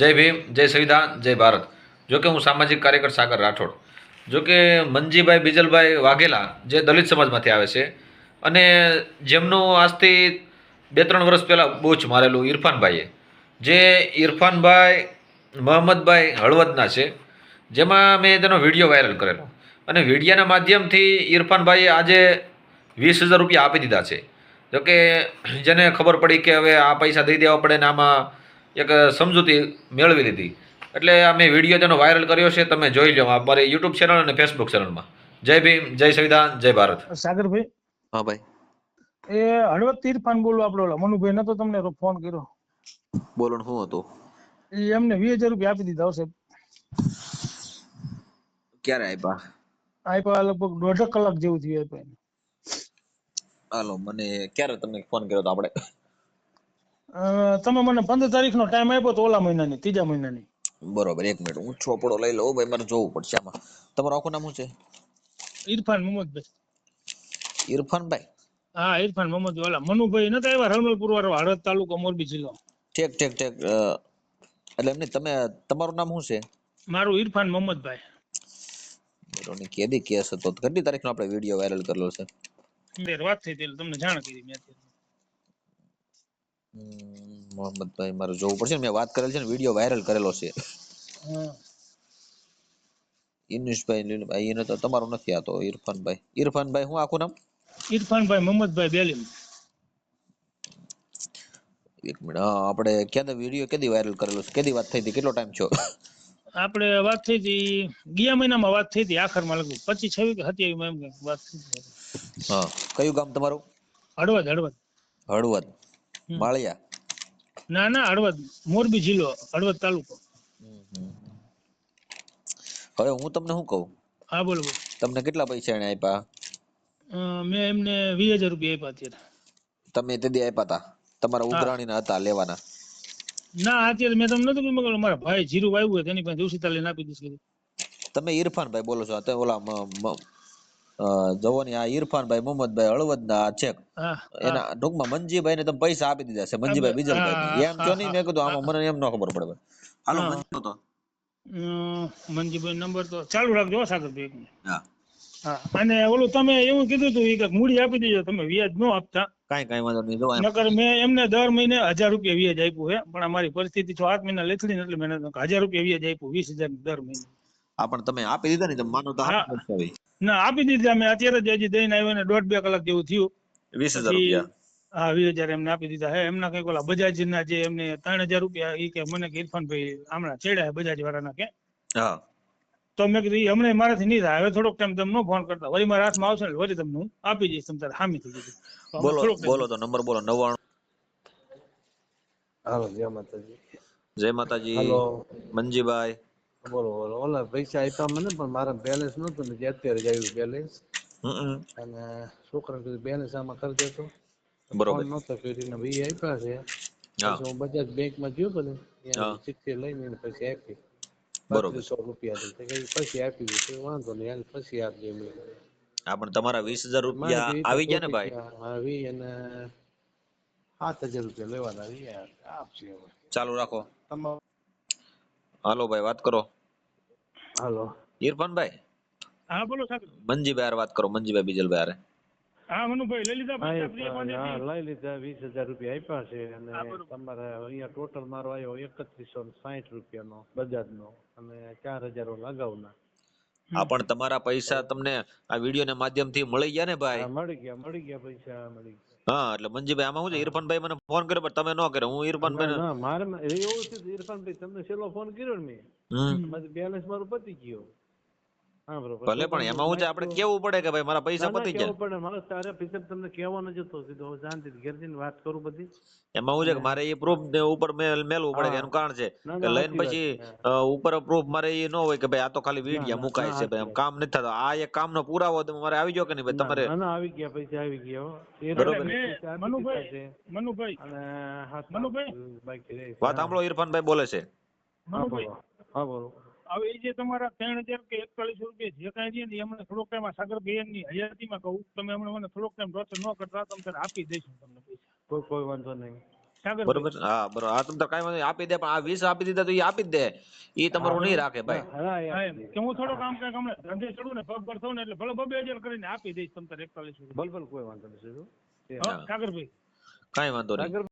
જય ભીમ, જય સંવિધાન, જય ભારત. જો કે હું સામાજિક કાર્યકર સાગર રાઠોડ. જો કે મનજીભાઈ બિજલભાઈ વાઘેલા જે દલિત સમાજમાંથી આવે છે અને જેમનું આજથી બે ત્રણ વર્ષ પહેલાં બૂચ મારેલું ઇરફાનભાઈએ જે ઇરફાનભાઈ મોહમ્મદભાઈ હળવદના છે, જેમાં મેં તેનો વીડિયો વાયરલ કરેલો. અને વિડીયાના માધ્યમથી ઇરફાનભાઈએ આજે વીસ હજાર રૂપિયા આપી દીધા છે. જોકે જેને ખબર પડી કે હવે આ પૈસા દઈ દેવા પડે ને આમાં એક સમજૂતી મેળવી લીધી. એટલે આ મેં વીડિયો તેનો વાયરલ કર્યો છે તમે જોઈ લો આ મારી યુટ્યુબ ચેનલ અને ફેસબુક ચેનલમાં જય ભીમ જય સંવિધાન જય ભારત. સાગરભાઈ? હા ભાઈ. એ હળવદ ઇરફાન બોલો આપણો ઓલા. મનુભાઈ નતો તમને ફોન કર્યો? બોલો શું હતું? એ એમને વીસ હજાર રૂપિયા આપી દીધા હશે ક્યારે આપ્યા આપ્યા લગભગ દોઢ કલાક જેવું થયું આપ્યા. હાલો મને ક્યારે તમને ફોન કર્યો તો આપણે તમે મને પંદર તારીખ નો ટાઈમ આપ્યો તો ઓલા મહિનાની ત્રીજા મહિનાની. બરોબર એક મિનિટ હું ચોપડો લઈ લઉં ભાઈ મારે જોવું પડશે આમાં. તમારું આખું નામ શું છે? ઇરફાન મોહમ્મદભાઈ. ઇરફાનભાઈ હા ઇરફાન મોહમ્મદ ઓલા મનુભાઈ નતા આવ્યા હરમલપુર વાળો હળદ તાલુકો મોરબી જિલ્લો. ઠીક ઠીક ઠીક એટલે એમને તમે તમારું નામ શું છે? મારું ઇરફાન મોહમ્મદભાઈ. બરોબર કેદી કેસ હતો કેટલી તારીખનો આપણે વીડિયો વાયરલ કરેલો છે? વાત થઈ હતી તમને જાણ કરી મેં મોહમ્મદભાઈ મારે જોવું પડશે મેં વાત કરેલ છે ને વીડિયો વાયરલ કરેલો છે. હા ઇનુસભાઈ એને તો તમારો નથી આતો ઇરફાનભાઈ ઇરફાનભાઈ હું આખું નામ? ઇરફાનભાઈ મોહમ્મદભાઈ બેલીમ. એક મિનિટ આપણે ક્યારે વીડિયો કેદી વાયરલ કરેલો છે? કેદી વાત થઈ હતી? કેટલો ટાઈમ થયો? આપણે વાત થઈ હતી ગયા મહિનામાં વાત થઈ હતી આખરમાં લગભગ. પચીસ છવ્વીસ કે સત્યાવીસમાં એમ વાત થઈ હતી. હા કયું ગામ તમારું? હળવદ હળવદ. હળવદ. માળિયા ના ના હળવદ. મોરબી જિલ્લો હળવદ તાલુકો. હવે હું તમને શું કહું? હા બોલો બોલો. તમને કેટલા પૈસા એને આપ્યા મેં એમને વીસ હજાર રૂપિયા આપ્યા અત્યારે. તમે તે દી આપ્યા હતા તમારા. ઉઘરાણીના હતા લેવાના. ના અત્યારે મેં તમને નતું મગર મારા ભાઈ જીરું વાવ્યું તેની પાસે દુષિતા લઈને આપી દીધી તમે ઇરફાનભાઈ બોલો છો તો ઓલા જવોની આ ઇરફાનભાઈ મોહમ્મદભાઈ હળવદના છેક એના ટૂંકમાં મનજીભાઈ ને તમે પૈસા આપી દીધા છે મનજીભાઈ બીજલભાઈ એમ કયો નહીં મેં કીધું આમાં મને એમ ન ખબર પડે હાલો હા. તો. મનજીભાઈ નંબર તો ચાલુ રાખજો સાગરભાઈ હા. હા અને ઓલું તમે એવું કીધું હતું કે મૂડી આપી દેજો તમે વ્યાજ ન આપતા. કઈ કઈ વાંધો નહીં જો નકર મેં એમને દર મહિને હજાર રૂપિયા વ્યાજ આપ્યું હે પણ અમારી પરિસ્થિતિ છ આઠ મહિના લેથડી એટલે મેં હજાર રૂપિયા વ્યાજ આપ્યું વીસ હજાર દર મહિને. આ પણ તમે આપી દીધા ને તમે માનો તો હા. ના આપી દીધી અમે. અત્યારે જ હજી દઈને આવ્યો ને દોઢ બે કલાક જેવું થયું. વીસ હજાર રૂપિયા. હા વીસ હજાર એમને આપી દીધા. હે એમના કંઈક ઓલા બજાજ ના જે એમને ત્રણ હજાર રૂપિયા એ કે મને કે ઇરફાનભાઈ હમણાં ચડ્યા છે બજાજ વાળાના કે. હા. તો મેં કીધું હમણાં મારાથી નહીં થાય. હવે થોડોક ટાઈમ તમને ફોન કરતા. વળી મારા હાથમાં આવશે ને વળી તમને હું આપી દઈશ. તમને હામી થઈ જશે બોલો બોલો તો નંબર બોલો નવ્વાણું. હાલો જય માતાજી. જય માતાજી. હેલો. મંજીભાઈ. બોલો બોલો. ઓલા પૈસા આપ્યા મને પણ મારા બેલેન્સ નતું ને જે અત્યારે જ આવ્યું બેલેન્સ અને છોકરા કીધું બેલેન્સ આમાં કરી દેતો બરોબર. નતો કર્યું ભાઈ આપ્યા છે. હું. બજાજ બેંકમાં ગયો તો ને ચિઠ્ઠી લઈને એને પછી આપી. બરોબર. બત્રીસો રૂપિયા હતી. પછી આપી દીધું વાંધો નહીં હાલ પછી આપજે મેં હા પણ તમારા વીસ હજાર રૂપિયા આવી ગયા ને ભાઈ? આવી અને સાત હજાર રૂપિયા લેવાના આપશે ચાલુ રાખો. તમારો હાલો ભાઈ વાત કરો. હાલો. ઇરફાનભાઈ હા બોલો સાહેબ. મનજીભાઈ વાત કરો મંજીભાઈ બીજલભાઈ હારે. હા મનુભાઈ લઈ લીધા લઈ લીધા વીસ હજાર રૂપિયા આપ્યા છે અને તમારે અહીંયા ટોટલ મારો આવ્યો એકત્રીસો સાહીઠ રૂપિયાનો બજાજનો અને ચાર હજાર લગાવના. હા પણ તમારા પૈસા તમને આ વીડિયો ના માધ્યમથી મળી ગયા ને ભાઈ? મળી ગયા મળી ગયા પૈસા મળી ગયા. હા એટલે મંજીભાઈ આમાં હું છે? ઇરફાનભાઈ મને ફોન કર્યો પણ તમે ન કર્યો. હું ઇરફાનભાઈ મારે એવું છે ઇરફાનભાઈ તમને છેલ્લો ફોન કર્યો ને મેં? બેલેન્સ મારું પતી ગયું. ભલે પણ એમાં હું છે આપણે કેવું પડે કે ભાઈ મારા પૈસા પતી ગયા? પણ મારે તારે પૈસા તમને કહેવાનો જ હતો કીધું હવે શાંતિથી ઘેર જઈને વાત કરું બધી. એમાં હું છે કે મારે એ પ્રૂફ ઉપર મેલ મેલવું પડે એનું કારણ છે. કે લઈને પછી ઉપર પ્રૂફ મારે એ ન હોય કે ભાઈ આ તો ખાલી વીડિયા મુકાય છે ભાઈ કામ નથી થતો. આ એક કામનો પુરાવો તો મારે આવી ગયો કે નહીં ભાઈ? તમારે ના, ના, આવી ગયા પૈસા આવી ગયા બરોબર. મનુભાઈ, મનુભાઈ મનુભાઈ? વાત સાંભળો ઇરફાનભાઈ બોલે છે. હા બોલો. હા બોલો. હવે એ જે તમારા ત્રણ હજાર કે એકતાલીસો રૂપિયા જે કાંઈ છે ને એ અમને થોડોક ટાઈમ આ સાગરભાઈ એમની હયાતીમાં કહું તમે હમણાં મને થોડોક ટાઈમ ટોર્ચર ન કરતા તમે તારે આપી દઈશું તમને પૈસા. કોઈ કોઈ વાંધો નહીં. બરોબર હા બરોબર હા તમ કાંઈ વાંધો આપી દે પણ આ વીસ આપી દીધા તો એ આપી જ દે. એ તમારું નહીં રાખે ભાઈ. હા. કે હું થોડો કામ કાંઈક હમણાં ધંધે ચડું ને પગ પર થઉં ને એટલે ભલે બબે હજાર કરીને આપી દઈશ તમને તારે એકતાલીસ ભલે ભલે કોઈ વાંધો નથી સીધું. એ હા, સાગરભાઈ કાંઈ વાંધો નહીં. સાગર